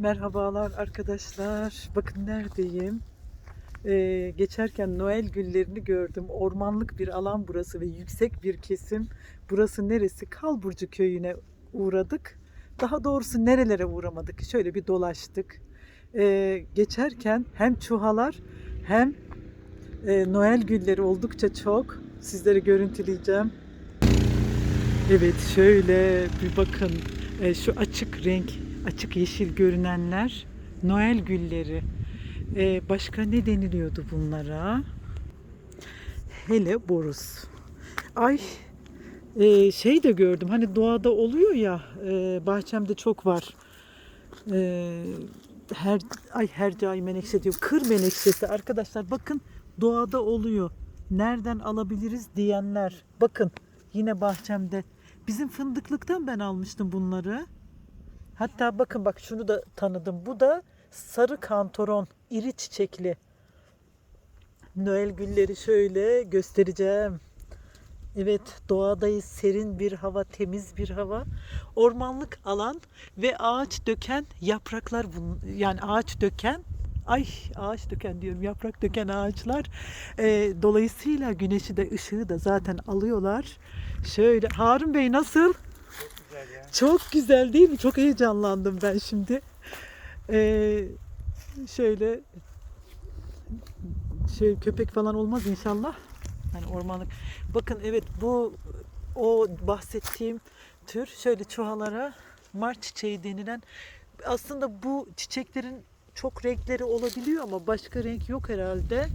Merhabalar arkadaşlar. Bakın neredeyim. Ee, geçerken Noel güllerini gördüm. Ormanlık bir alan burası ve yüksek bir kesim. Burası neresi? Kalburcu köyüne uğradık. Daha doğrusu nerelere uğramadık? Şöyle bir dolaştık. Ee, geçerken hem çuhalar hem e, Noel gülleri oldukça çok. Sizlere görüntüleyeceğim. Evet şöyle bir bakın. E, şu açık renk, açık yeşil görünenler Noel gülleri. E, başka ne deniliyordu bunlara? Hele borus. Ay e, şey de gördüm. Hani doğada oluyor ya, e, bahçemde çok var. E, her ay hercai menekşe diyor. Kır menekşesi arkadaşlar bakın doğada oluyor. Nereden alabiliriz diyenler. Bakın yine bahçemde. Bizim fındıklıktan ben almıştım bunları. Hatta bakın bak şunu da tanıdım. Bu da sarı kantoron, iri çiçekli. Noel gülleri şöyle göstereceğim. Evet, doğadayız. Serin bir hava, temiz bir hava. Ormanlık alan ve ağaç döken yapraklar yani ağaç döken ay ağaç döken diyorum yaprak döken ağaçlar Ee, dolayısıyla güneşi de ışığı da zaten alıyorlar. Şöyle Harun Bey nasıl? Çok güzel değil mi? Çok heyecanlandım ben şimdi. Ee, şöyle şey köpek falan olmaz inşallah. Hani ormanlık. Bakın evet bu o bahsettiğim tür şöyle çuhalara mar çiçeği denilen aslında bu çiçeklerin çok renkleri olabiliyor ama başka renk yok herhalde.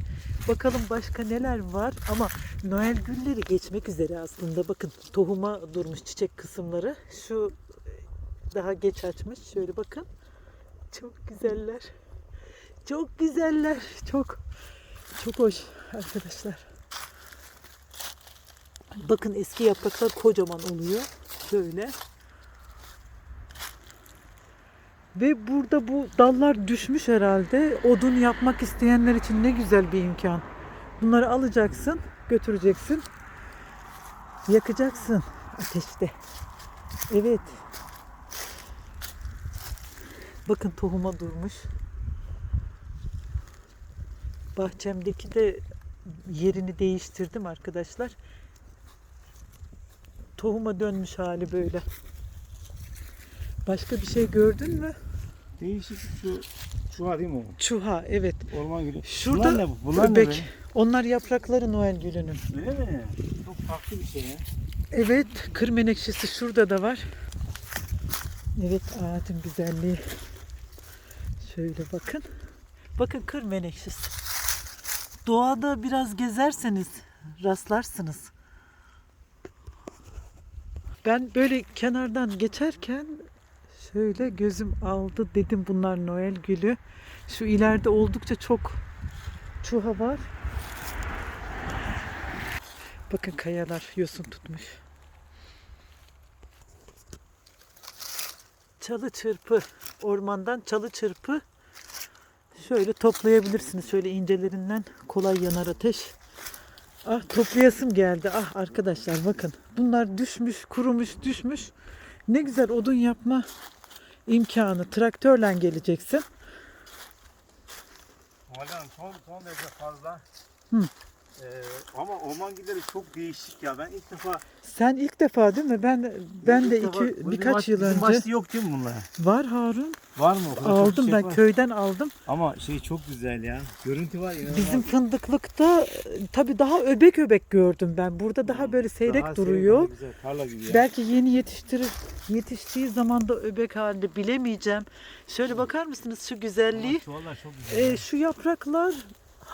Bakalım başka neler var ama Noel gülleri geçmek üzere aslında. Bakın tohuma durmuş çiçek kısımları. Şu daha geç açmış. Şöyle bakın. Çok güzeller. Çok güzeller. Çok çok hoş arkadaşlar. Bakın eski yapraklar kocaman oluyor. Şöyle. Ve burada bu dallar düşmüş herhalde. Odun yapmak isteyenler için ne güzel bir imkan. Bunları alacaksın, götüreceksin. Yakacaksın ateşte. Evet. Bakın tohuma durmuş. Bahçemdeki de yerini değiştirdim arkadaşlar. Tohuma dönmüş hali böyle. Başka bir şey gördün mü? Değişik şu var değil mi o? Çuha evet. Orman gülü. Şurada Bunlar ne bu? Bunlar ne be? Onlar yaprakları Noel gülünün. Öyle mi? Çok farklı bir şey ya. Evet, kır menekşesi şurada da var. Evet, ağacın güzelliği. Şöyle bakın. Bakın kır menekşesi. Doğada biraz gezerseniz rastlarsınız. Ben böyle kenardan geçerken şöyle gözüm aldı dedim bunlar Noel gülü. Şu ileride oldukça çok çuha var. Bakın kayalar yosun tutmuş. Çalı çırpı. Ormandan çalı çırpı. Şöyle toplayabilirsiniz. Şöyle incelerinden kolay yanar ateş. Ah toplayasım geldi. Ah arkadaşlar bakın. Bunlar düşmüş, kurumuş, düşmüş. Ne güzel odun yapma imkanı. Traktörle geleceksin. Halen son son derece fazla. Hı. Ee, ama orman gülleri çok değişik ya. Ben ilk defa Sen ilk defa değil mi? Ben ben de ilk defa- iki Bu birkaç baş- yıl bizim önce başta yok değil mi bunlar? var Harun. Var mı? O kadar çok Aldım çiçek ben var. köyden aldım. Ama şey çok güzel ya. Görüntü var inanılmaz. Bizim fındıklıkta tabi daha öbek öbek gördüm ben. Burada daha böyle seyrek Daha duruyor. daha güzel, tarla gibi ya. Belki yeni yetiştirir yetiştiği zaman da öbek halinde bilemeyeceğim. Şöyle bakar mısınız şu güzelliği? Çuvallar çok güzel. Ee, şu yapraklar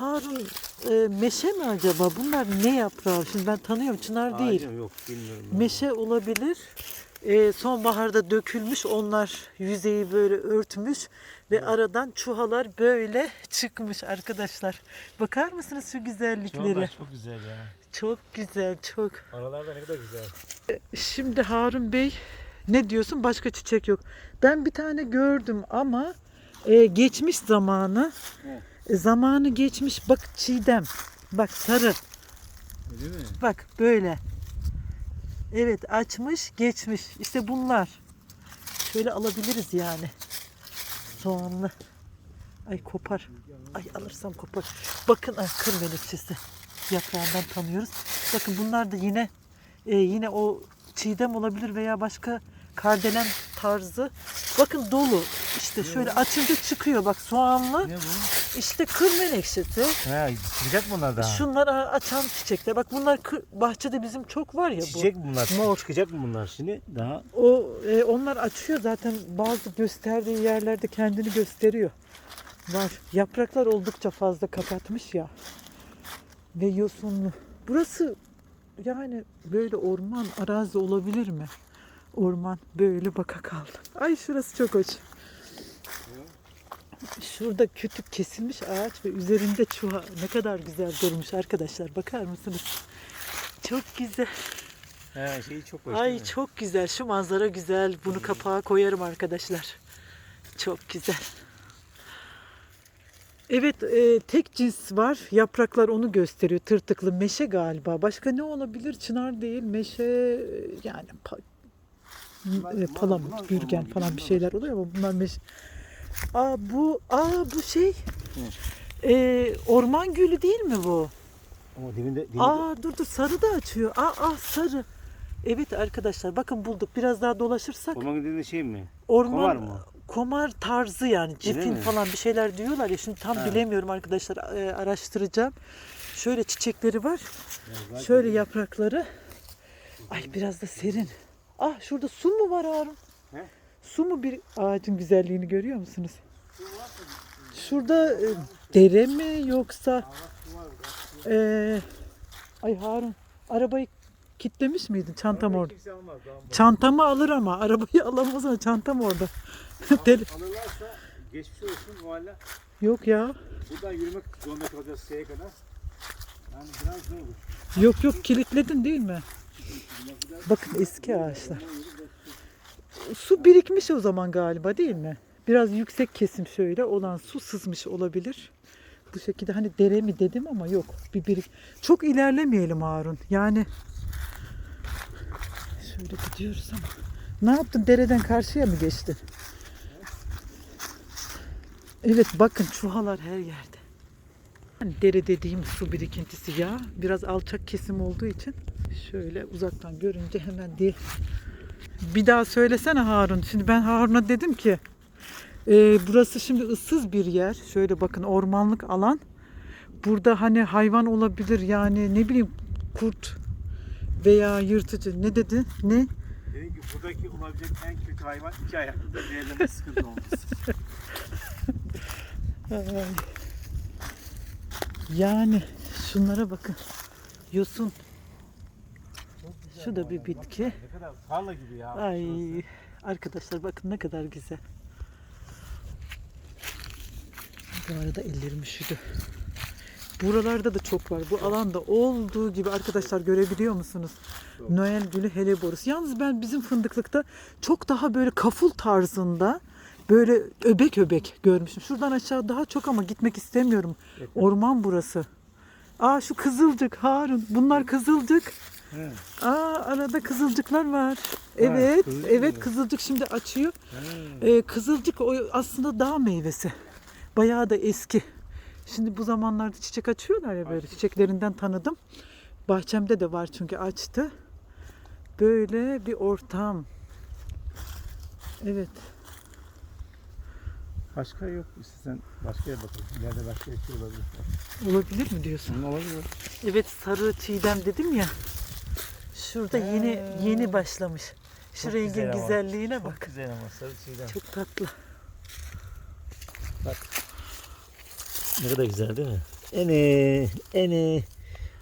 Harun e, meşe mi acaba? Bunlar ne yaprağı? Şimdi ben tanıyorum çınar değil. Ağacı Yok bilmiyorum. ben. Meşe olabilir. Ee, sonbaharda dökülmüş onlar yüzeyi böyle örtmüş ve aradan çuhalar böyle çıkmış arkadaşlar. Bakar mısınız şu güzellikleri? Çuvallar çok güzel ya. Çok güzel çok. Aralarda ne kadar güzel. Şimdi Harun Bey ne diyorsun? Başka çiçek yok. Ben bir tane gördüm ama e, geçmiş zamanı. Evet. E, zamanı geçmiş. Bak çiğdem. Bak sarı. Değil mi? Bak böyle. Evet açmış geçmiş. İşte bunlar. Şöyle alabiliriz yani. soğanlı. Ay kopar. Ay alırsam kopar. Bakın ay, kır menekşesi. Yaprağından tanıyoruz. Bakın bunlar da yine e, yine o çiğdem olabilir veya başka kardelen tarzı. Bakın dolu. İşte şöyle açınca çıkıyor. Bak soğanlı. Ne bu? İşte kır menekşesi. He, çıkacak mı bunlar daha? Şunlar açan çiçekler. Bak bunlar kır- bahçede bizim çok var ya bu. Çiçek mi bunlar? Mor. Çıkacak mı bunlar şimdi? Daha O e, onlar açıyor zaten bazı gösterdiği yerlerde kendini gösteriyor. Var. Yapraklar oldukça fazla kapatmış ya. Ve yosunlu. Burası yani böyle orman arazi olabilir mi? Orman böyle baka kaldı. Ay şurası çok hoş. Şurada kütük kesilmiş ağaç ve üzerinde çuha ne kadar güzel durmuş arkadaşlar. Bakar mısınız? Çok güzel. he, şeyi çok hoş. Ay çok güzel. Şu manzara güzel. Bunu kapağa koyarım arkadaşlar. Çok güzel. Evet, e, tek cins var. Yapraklar onu gösteriyor. Tırtıklı meşe galiba. Başka ne olabilir? Çınar değil, meşe e, yani e, palamut, gürgen falan bir şeyler oluyor ama bunlar meşe. Aa bu, aa bu şey. E, orman gülü değil mi bu? Ama dibinde, dibinde Aa dur dur sarı da açıyor. Aa, aa sarı. Evet arkadaşlar bakın bulduk. Biraz daha dolaşırsak orman dediğinde şey mi? orman Komar mı? komar tarzı yani cifin falan bir şeyler diyorlar ya şimdi tam Ha. bilemiyorum arkadaşlar e, araştıracağım. Şöyle çiçekleri var. Ya Şöyle yaprakları. Ay biraz da serin. Ah şurada su mu var Harun? He? Su mu bir ağacın güzelliğini görüyor musunuz? Şurada e, dere mi yoksa e, ay Harun arabayı kitlemiş miydin? Çantam orada. Çantamı alır ama arabayı alamaz ama çantam orada. Alırlarsa geçmiş olsun valla. Yok ya. Buradan yürümek zorunda kalacağız şeye kadar. Yani biraz zor olur. Yok yok kilitledin değil mi? Bakın eski ağaçlar. Su birikmiş o zaman galiba değil mi? Biraz yüksek kesim şöyle olan su sızmış olabilir. Bu şekilde hani dere mi dedim ama yok. Bir birik. Çok ilerlemeyelim Harun. Yani şöyle gidiyoruz ama. Ne yaptın? Dereden karşıya mı geçtin? Evet bakın çuhalar her yerde. Dere dediğim su birikintisi ya. Biraz alçak kesim olduğu için şöyle uzaktan görünce hemen diye. Bir daha söylesene Harun. Şimdi ben Harun'a dedim ki e, burası şimdi ıssız bir yer. Şöyle bakın ormanlık alan. Burada hani hayvan olabilir yani ne bileyim kurt veya yırtıcı ne dedi? Ne? Dedim ki buradaki olabilecek en kötü hayvan iki ayaklı da değerlenme sıkıntı olmaz. Yani şunlara bakın. Yosun. Şu da bir bitki. Ne kadar tarla gibi ya. Ay arkadaşlar bakın ne kadar güzel. Bu arada ellerim üşüdü. Buralarda da çok var. Bu alanda olduğu gibi arkadaşlar görebiliyor musunuz? Noel gülü heleboris. Yalnız ben bizim fındıklıkta çok daha böyle kaful tarzında böyle öbek öbek görmüşüm. Şuradan aşağı daha çok ama gitmek istemiyorum. Orman burası. Aa şu kızılcık Harun. Bunlar kızılcık. He. Aa arada kızılcıklar var. Evet, kızılcık evet mı? kızılcık şimdi açıyor. He. Ee, kızılcık o aslında dağ meyvesi. Bayağı da eski. Şimdi bu zamanlarda çiçek açıyorlar ya böyle çiçeklerinden tanıdım. Bahçemde de var çünkü açtı. Böyle bir ortam. Evet. Başka yok. İstersen başka yere bakalım. İleride başka bir şey olabilir. Olabilir mi diyorsun? Bunun olabilir. Evet sarı çiğdem dedim ya. Şurada yeni He. yeni başlamış. Şu Çok rengin güzel ama. güzelliğine bak. güzel ama sarı çiğdem. Çok tatlı. Ne kadar güzel değil mi? Ene, ene.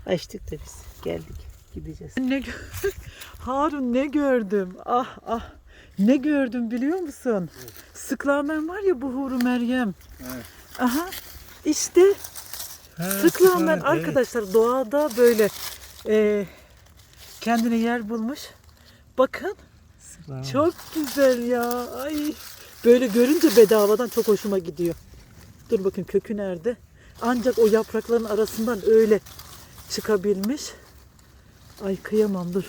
Açtık da biz. Geldik. Gideceğiz. Ne gö- Harun ne gördüm? Ah ah. Ne gördüm biliyor musun? Sıklamen var ya bu Huru Meryem. Evet. Aha. İşte sıklamen arkadaşlar doğada böyle e, kendine yer bulmuş. Bakın çok güzel ya. Ay. Böyle görünce bedavadan çok hoşuma gidiyor. Dur bakın kökü nerede? Ancak o yaprakların arasından öyle çıkabilmiş. Ay kıyamam dur.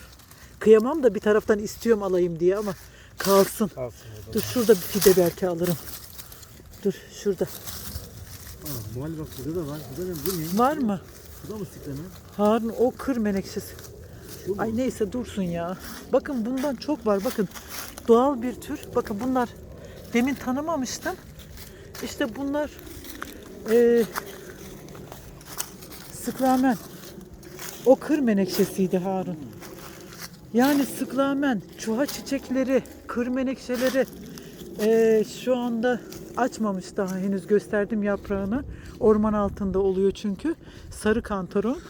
Kıyamam da bir taraftan istiyorum alayım diye ama kalsın. Kalsın Dur şurada bir fide belki alırım. Dur şurada. Aa, muhal bak burada da var. Burada da bu ne? Var mı? Bu da mı sikleme? Harun o kır menekşesi. Şu mu? Ay neyse dursun ya. Bakın bundan çok var. Bakın doğal bir tür. Bakın bunlar demin tanımamıştım. İşte bunlar eee sıklamen. O kır menekşesiydi Harun. Yani sıklamen, çuha çiçekleri, kır menekşeleri eee, şu anda açmamış daha henüz gösterdim yaprağını. Orman altında oluyor çünkü. Sarı kantaron.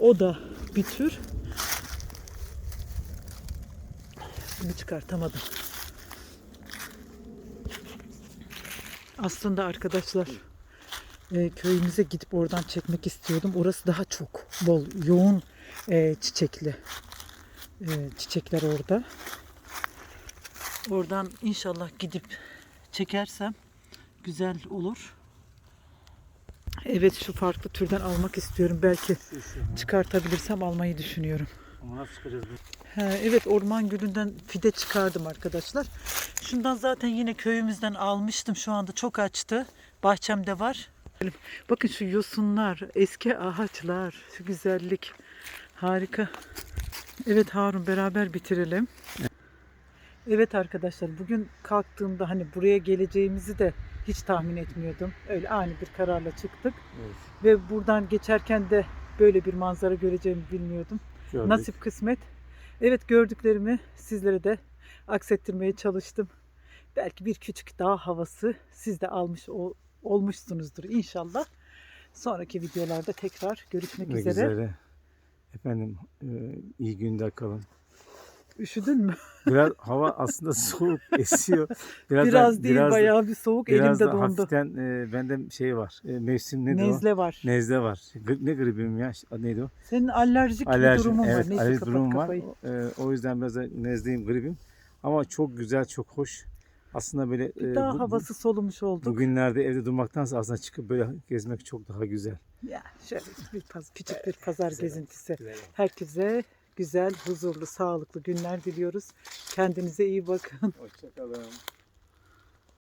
O da bir tür. Bunu çıkartamadım. Aslında arkadaşlar e, köyümüze gidip oradan çekmek istiyordum. Orası daha çok bol, yoğun e, çiçekli. E, çiçekler orada. Oradan inşallah gidip çekersem güzel olur. Evet şu farklı türden almak istiyorum. Belki çıkartabilirsem almayı düşünüyorum. Çıkacağız? He, evet orman gülünden fide çıkardım arkadaşlar. Şundan zaten yine köyümüzden almıştım. Şu anda çok açtı. Bahçemde var. Bakın şu yosunlar, eski ağaçlar, şu güzellik. Harika. Evet Harun beraber bitirelim. Evet arkadaşlar bugün kalktığımda hani buraya geleceğimizi de hiç tahmin etmiyordum. Öyle ani bir kararla çıktık. Evet. Ve buradan geçerken de böyle bir manzara göreceğimi bilmiyordum. Gördük. Nasip kısmet. Evet gördüklerimi sizlere de aksettirmeye çalıştım. Belki bir küçük dağ havası siz de almış ol- olmuşsunuzdur inşallah. Sonraki videolarda tekrar görüşmek Ne üzere. güzel. Efendim e, iyi günler kalın. Üşüdün mü? Biraz hava aslında soğuk esiyor. Biraz, da- Biraz değil biraz da- bayağı bir soğuk Biraz elimde da dondu. hafiften e, bende şey var. E, mevsim nedir Nezle o? var. Nezle var. Ne gribim ya? Neydi o? Senin alerjik Alerji. bir durumun evet, var. Neyse alerji kapat durumum var. E, o yüzden biraz da nezleyim, gribim. Ama çok güzel, çok hoş. Aslında böyle Bir e, daha bu- havası solumuş olduk. bugünlerde evde durmaktansa aslında çıkıp böyle gezmek çok daha güzel. Ya şöyle bir paz, küçük bir pazar Güzel. gezintisi. Güzel. Herkese güzel, huzurlu, sağlıklı günler diliyoruz. Kendinize iyi bakın. Hoşçakalın.